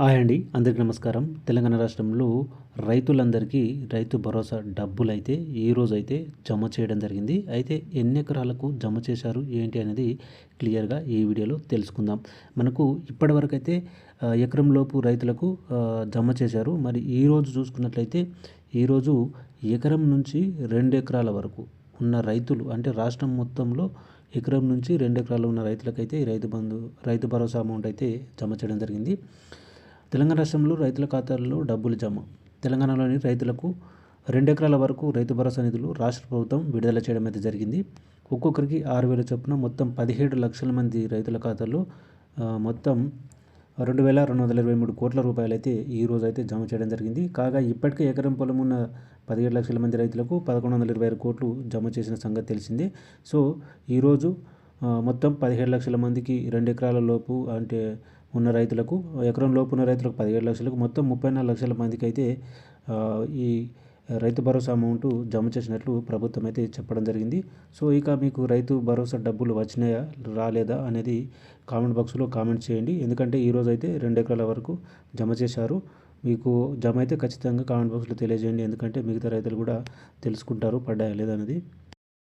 Hi అండి అందరికీ నమస్కారం. తెలంగాణ రాష్ట్రంలో రైతులందరికీ రైతు భరోసా డబ్బులు అయితే ఈ రోజైతే అయితే జమ చేయడం జరిగింది. అయితే ఎన్ని ఎకరాలకు జమ చేశారు ఏంటి అనేది క్లియర్గా ఈ వీడియోలో తెలుసుకుందాం. మనకు ఇప్పటివరకు అయితే ఎకరం లోపు రైతులకు జమ చేశారు. మరి ఈ రోజు చూసుకున్నట్లయితే ఈరోజు ఎకరం నుంచి రెండు ఎకరాల వరకు ఉన్న రైతులు అంటే రాష్ట్రం మొత్తంలో ఎకరం నుంచి రెండు ఎకరాలు ఉన్న రైతులకైతే రైతు బంధు రైతు భరోసా అమౌంట్ అయితే జమ చేయడం జరిగింది. తెలంగాణ రాష్ట్రంలో రైతుల ఖాతాల్లో డబ్బులు జమ. తెలంగాణలోని రైతులకు రెండు ఎకరాల వరకు రైతు భరోసా నిధులు రాష్ట్ర ప్రభుత్వం విడుదల చేయడం అయితే జరిగింది. ఒక్కొక్కరికి ఆరు వేల చొప్పున మొత్తం పదిహేడు లక్షల మంది రైతుల ఖాతాల్లో మొత్తం రెండు వేల రెండు వందల ఇరవై మూడు కోట్ల రూపాయలు అయితే ఈ రోజు అయితే జమ చేయడం జరిగింది. కాగా ఇప్పటికే ఎకరం పొలం ఉన్న పదిహేడు లక్షల మంది రైతులకు పదకొండు వందల ఇరవై ఆరు కోట్లు జమ చేసిన సంగతి తెలిసిందే. సో ఈరోజు మొత్తం పదిహేడు లక్షల మందికి రెండు ఎకరాల లోపు అంటే ఉన్న రైతులకు ఎకరం లోపు ఉన్న రైతులకు పదిహేడు లక్షలకు మొత్తం ముప్పై నాలుగు లక్షల మందికి అయితే ఈ రైతు భరోసా అమౌంట్ జమ చేసినట్లు ప్రభుత్వం అయితే చెప్పడం జరిగింది. సో ఇక మీకు రైతు భరోసా డబ్బులు వచ్చినాయా రాలేదా అనేది కామెంట్ బాక్స్లో కామెంట్ చేయండి. ఎందుకంటే ఈరోజు అయితే రెండు ఎకరాల వరకు జమ చేశారు. మీకు జమ అయితే ఖచ్చితంగా కామెంట్ బాక్స్లో తెలియజేయండి. ఎందుకంటే మిగతా రైతులు కూడా తెలుసుకుంటారు పడ్డాయా లేదా అనేది.